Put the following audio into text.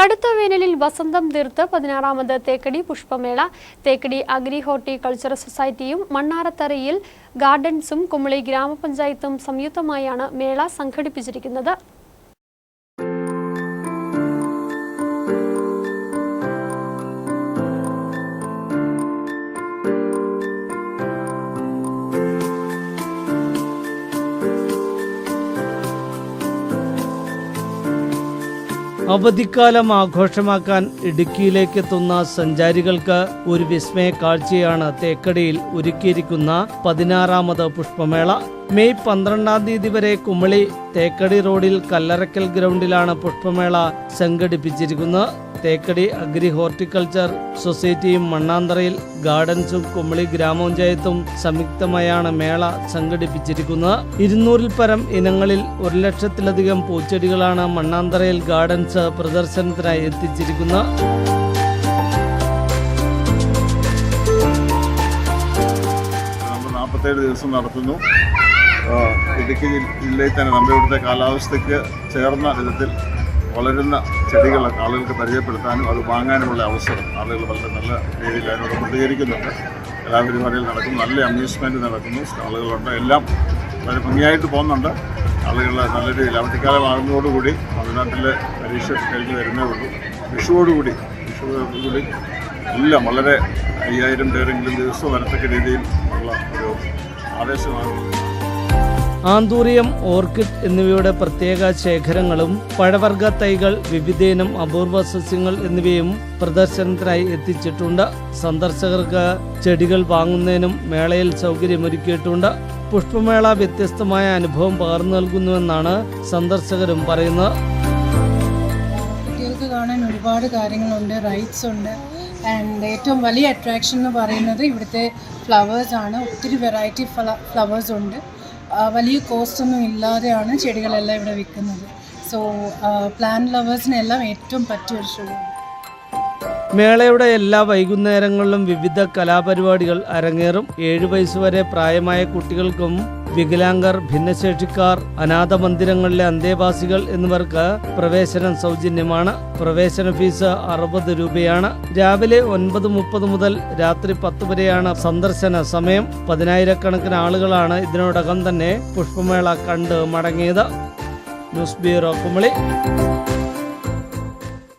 കടുത്ത വേനലിൽ വസന്തം തീർത്ത് പതിനാറാമത് തേക്കടി പുഷ്പമേള തേക്കടി അഗ്രി ഹോർട്ടികൾച്ചർ സൊസൈറ്റിയും മണ്ണാറത്തറയിൽ ഗാർഡൻസും കുമളി ഗ്രാമപഞ്ചായത്തും സംയുക്തമായാണ് മേള സംഘടിപ്പിച്ചിരിക്കുന്നത്. അവധിക്കാലം ആഘോഷമാക്കാൻ ഇടുക്കിയിലേക്ക് എത്തുന്ന സഞ്ചാരികൾക്ക് ഒരു വിസ്മയ കാഴ്ചയാണ് തേക്കടിയിൽ ഒരുക്കിയിരിക്കുന്ന പതിനാറാമത് പുഷ്പമേള. മെയ് പന്ത്രണ്ടാം തീയതി വരെ കുമളി തേക്കടി റോഡിൽ കല്ലറക്കൽ ഗ്രൗണ്ടിലാണ് പുഷ്പമേള സംഘടിപ്പിച്ചിരിക്കുന്നത്. തേക്കടി അഗ്രി ഹോർട്ടിക്കൾച്ചർ സൊസൈറ്റിയും മണ്ണാന്തറയിൽ ഗാർഡൻസും കുമളി ഗ്രാമപഞ്ചായത്തും സംയുക്തമായാണ് മേള സംഘടിപ്പിച്ചിരിക്കുന്നത്. ഇരുന്നൂറിൽ പരം ഇനങ്ങളിൽ ഒരു ലക്ഷത്തിലധികം പൂച്ചെടികളാണ് മണ്ണാന്തറയിൽ ഗാർഡൻസ് പ്രദർശനത്തിനായി എത്തിച്ചിരിക്കുന്നത്. നാൽപ്പത്തേഴ് ദിവസം നടത്തുന്നു. ഇടുക്കി ജില്ല- ജില്ലയിൽ തന്നെ നമ്മുടെ ഇവിടുത്തെ കാലാവസ്ഥയ്ക്ക് ചേർന്ന വിധത്തിൽ വളരുന്ന ചെടികൾ ആളുകൾക്ക് പരിചയപ്പെടുത്താനും അത് വാങ്ങാനുമുള്ള അവസരം ആളുകൾ വളരെ നല്ല രീതിയിൽ അതിനോട് പ്രതികരിക്കുന്നുണ്ട്. എല്ലാ പരിപാടികളും നടക്കുന്നു. നല്ല അമ്യൂസ്മെന്റ് നടക്കുന്നു. സ്റ്റാളുകളുണ്ട് എല്ലാം വളരെ ഭംഗിയായിട്ട് പോകുന്നുണ്ട്. ആളുകൾ നല്ല രീതിയിൽ അവധിക്കാലമാകുന്നതോടുകൂടി തമിഴ്നാട്ടിലെ പരീക്ഷ കഴിഞ്ഞ് വരുന്നേ ഉള്ളൂ. വിഷുവോടുകൂടി വിഷുവോടുകൂടി എല്ലാം വളരെ അയ്യായിരം പേരെങ്കിലും ദിവസം വരത്തക്ക രീതിയിൽ ഉള്ള ഒരു ആവേശമാണ്. ആന്തൂറിയം ഓർക്കിഡ് എന്നിവയുടെ പ്രത്യേക ശേഖരങ്ങളും പഴവർഗ തൈകൾ വിവിധയിനം അപൂർവ സസ്യങ്ങൾ എന്നിവയും പ്രദർശനത്തിനായി എത്തിച്ചിട്ടുണ്ട്. സന്ദർശകർക്ക് ചെടികൾ വാങ്ങുന്നതിനും മേളയിൽ സൗകര്യമൊരുക്കിയിട്ടുണ്ട്. പുഷ്പമേള വ്യത്യസ്തമായ അനുഭവം പകർന്നു നൽകുന്നുവെന്നാണ് സന്ദർശകരും പറയുന്നത്. കുട്ടികൾക്ക് കാണാൻ ഒരുപാട് കാര്യങ്ങളുണ്ട് റൈറ്റ്സ് ഉണ്ട്. ആൻഡ് ഏറ്റവും വലിയ അട്രാക്ഷൻ എന്ന് പറയുന്നത് ഇവിടുത്തെ ഫ്ലവേഴ്സ് ആണ്. ഒത്തിരി വെറൈറ്റി ഫ്ലവേഴ്സ് ഉണ്ട്. വലിയ കോസ്റ്റ് ഒന്നും ഇല്ലാതെയാണ് ചെടികളെല്ലാം ഇവിടെ വിൽക്കുന്നത്. സോ പ്ലാൻ ലവേഴ്സിനെല്ലാം ഏറ്റവും പറ്റിയ ഒരു ഷോയാണ് മേളയുടെ എല്ലാ വൈകുന്നേരങ്ങളിലും വിവിധ കലാപരിപാടികൾ അരങ്ങേറും. ഏഴു വയസ്സുവരെ പ്രായമായ കുട്ടികൾക്കും വികലാംഗർ ഭിന്നശേഷിക്കാർ അനാഥ മന്ദിരങ്ങളിലെ അന്തേവാസികൾ എന്നിവർക്ക് പ്രവേശനം സൗജന്യമാണ്. പ്രവേശന ഫീസ് അറുപത് രൂപയാണ്. രാവിലെ ഒൻപത് മുപ്പത് മുതൽ രാത്രി പത്ത് വരെയാണ് സന്ദർശന സമയം. പതിനായിരക്കണക്കിന് ആളുകളാണ് ഇതിനോടകം തന്നെ പുഷ്പമേള കണ്ട് മടങ്ങിയത്. News bureau Kumily.